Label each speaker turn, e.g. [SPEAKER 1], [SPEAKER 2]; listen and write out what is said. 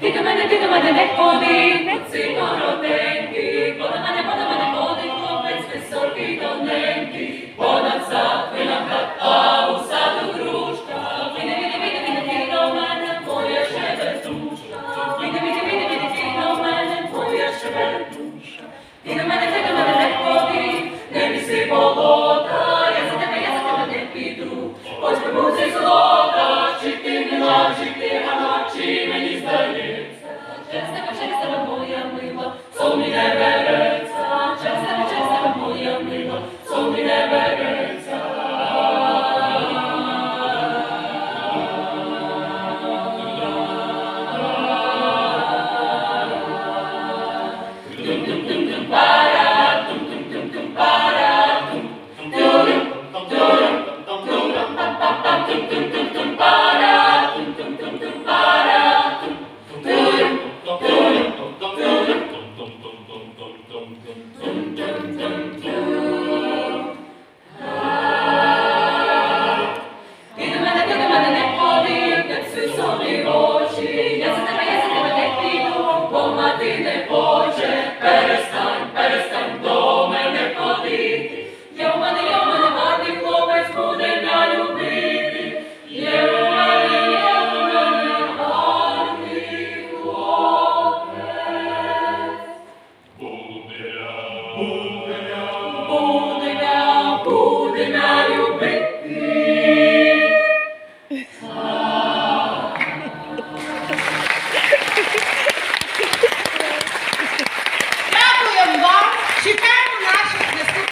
[SPEAKER 1] Ти до мене, ти до мене не ходи, оці তুমি never не очі. Я за тебе, я за тебе не піду, бо мати не хоче. Перестань, перестань до мене ходити. Є у мене, є у мене гарний хлопець, буде мене любити. Є у мене, є у мене гарний хлопець. Буде, буде любити.